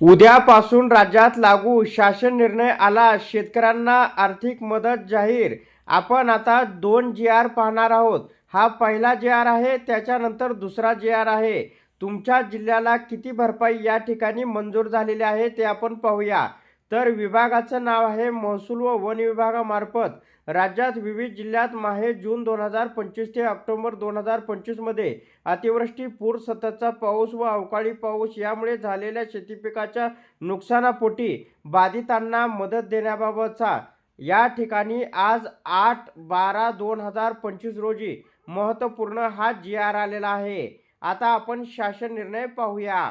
उद्यापासून राज्यात लागू शासन निर्णय आला. शेतकऱ्यांना आर्थिक मदत जाहीर. आपण आता दोन जी आर पाहणार आहोत. हा पहिला जी आर आहे त्याच्यानंतर दुसरा जी आर आहे. तुमच्या जिल्ह्याला किती भरपाई या ठिकाणी मंजूर झालेली आहे ते आपण पाहूया. तर विभागाचं नाव आहे महसूल व वन विभागामार्फत. राज्यात विविध जिल्ह्यात माहे जून दोन हजार पंचवीस ते ऑक्टोबर दोन हजार पंचवीसमध्ये अतिवृष्टी पूर सततचा पाऊस व अवकाळी पाऊस यामुळे झालेल्या शेतीपिकाच्या नुकसानापोटी बाधितांना मदत देण्याबाबतचा या ठिकाणी आज आठ बारा दोन हजार पंचवीस रोजी महत्त्वपूर्ण हा जी आर आलेला आहे. आता आपण शासन निर्णय पाहूया.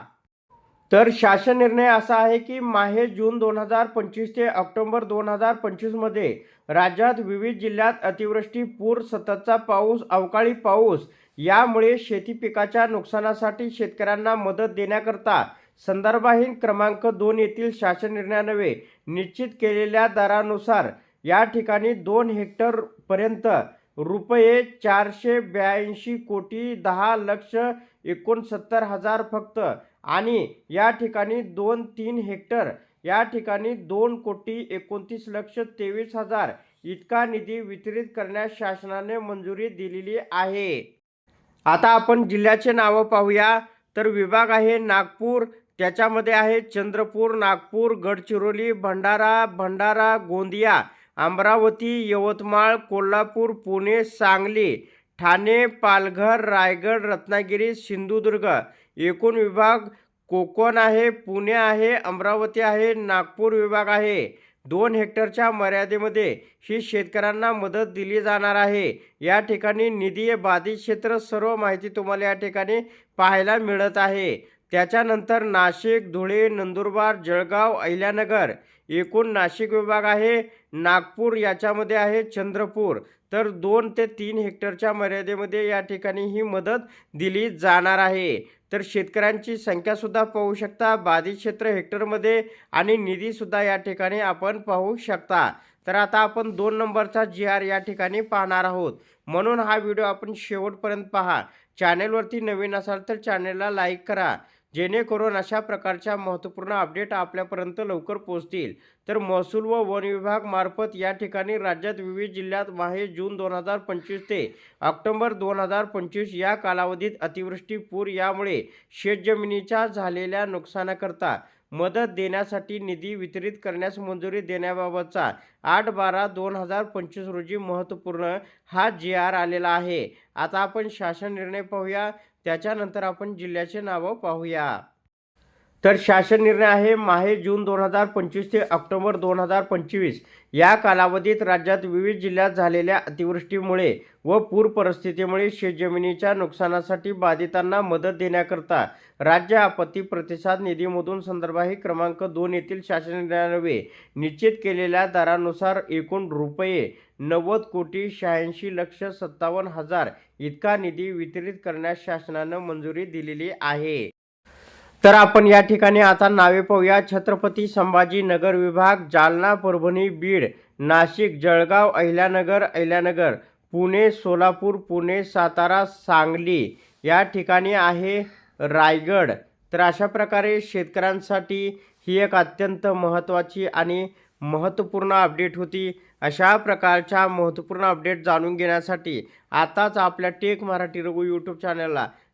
तर शासन निर्णय असा आहे की माहे जून दोन हजार पंचवीस ते ऑक्टोबर दोन हजार पंचवीसमध्ये राज्यात विविध जिल्ह्यात अतिवृष्टी पूर सततचा पाऊस अवकाळी पाऊस यामुळे शेती पिकाच्या नुकसानासाठी शेतकऱ्यांना मदत देण्याकरता संदर्भाहीन क्रमांक दोन येथील शासन निर्णयानवे निश्चित केलेल्या दरानुसार या ठिकाणी दोन हेक्टरपर्यंत रुपये चारशे ब्याऐंशी कोटी दहा लक्ष एकोणसत्तर हजार फक्त आणि या ठिकाणी दोन तीन हेक्टर या ठिकाणी दोन कोटी एकोणतीस लक्ष तेवीस हजार इतका निधी वितरित करण्यास शासनाने मंजुरी दिलेली आहे. आता आपण जिल्ह्याचे नावं पाहूया. तर विभाग आहे नागपूर त्याच्यामध्ये आहे चंद्रपूर नागपूर गडचिरोली भंडारा भंडारा गोंदिया अमरावती यवतमाळ कोल्हापूर पुणे सांगली ठाणे पालघर रायगड रत्नागिरी सिंधुदुर्ग एकूण विभाग कोकण आहे पुणे आहे अमरावती आहे नागपूर विभाग आहे. दोन हेक्टरच्या मर्यादेमध्ये ही शेतकऱ्यांना मदत दिली जाणार आहे. या ठिकाणी निधी बाधित क्षेत्र सर्व माहिती तुम्हाला या ठिकाणी पाहायला मिळत आहे. त्याच्यानंतर नाशिक धुळे नंदुरबार जळगाव अहिल्यानगर. एकूण नाशिक विभाग आहे नागपूर याच्यामध्ये आहे चंद्रपूर. तर दोन ते तीन हेक्टरच्या मर्यादेमध्ये या ठिकाणी ही मदत दिली जाणार आहे. तर शेतकऱ्यांची संख्यासुद्धा पाहू शकता बाधित क्षेत्र हेक्टरमध्ये आणि निधीसुद्धा या ठिकाणी आपण पाहू शकता. तर आता आपण दोन नंबरचा जी आर या ठिकाणी पाहणार आहोत. म्हणून हा व्हिडिओ आपण शेवटपर्यंत पहा. चॅनेलवरती नवीन असाल तर चॅनेलला लाईक करा. जेणेकरून अशा प्रकारच्या महत्त्वपूर्ण अपडेट आपल्यापर्यंत लवकर पोहोचतील. तर महसूल व वन विभाग मार्फत या ठिकाणी राज्यात विविध जिल्ह्यात माहे जून दोन हजार पंचवीस ते ऑक्टोबर दोन हजार पंचवीस या कालावधीत अतिवृष्टी पूर यामुळे शेतजमिनीच्या झालेल्या नुकसानाकरता मदत देण्यासाठी निधी वितरित करण्यास मंजुरी देण्याबाबतचा आठ बारा दोन हजार पंचवीस रोजी महत्त्वपूर्ण हा जी आर आलेला आहे. आता आपण शासन निर्णय पाहूया. त्याच्यानंतर आपण जिल्ह्याचे नावं पाहूया. तर शासन निर्णय आहे माहे जून दोन हजार पंचवीस ते ऑक्टोबर दोन हजार पंचवीस या कालावधीत राज्यात विविध जिल्ह्यात झालेल्या अतिवृष्टीमुळे व पूर परिस्थितीमुळे शेतजमिनीच्या नुकसानासाठी बाधितांना मदत देण्याकरता राज्य आपत्ती प्रतिसाद निधीमधून संदर्भाही क्रमांक दोन येथील शासन निर्णयान्वये निश्चित केलेल्या दरानुसार एकूण रुपये नव्वद कोटी शहाऐंशी लक्ष सत्तावन्न हजार इतका निधी वितरित करण्यास शासनानं मंजुरी दिलेली आहे. तर आपण या ठिकाणी आता नावे पाहूया. छत्रपती संभाजी नगर विभाग जालना परभणी बीड नाशिक जळगाव अहिल्यानगर अहिल्यानगर पुणे सोलापूर पुणे सातारा सांगली या ठिकाणी आहे रायगड. तर अशा प्रकारे शेतकऱ्यांसाठी ही एक अत्यंत महत्त्वाची आणि महत्त्वपूर्ण अपडेट होती. अशा प्रकारच्या महत्त्वपूर्ण अपडेट जाणून घेण्यासाठी आताच आपल्या टेक मराठी रघु यूट्यूब चॅनलला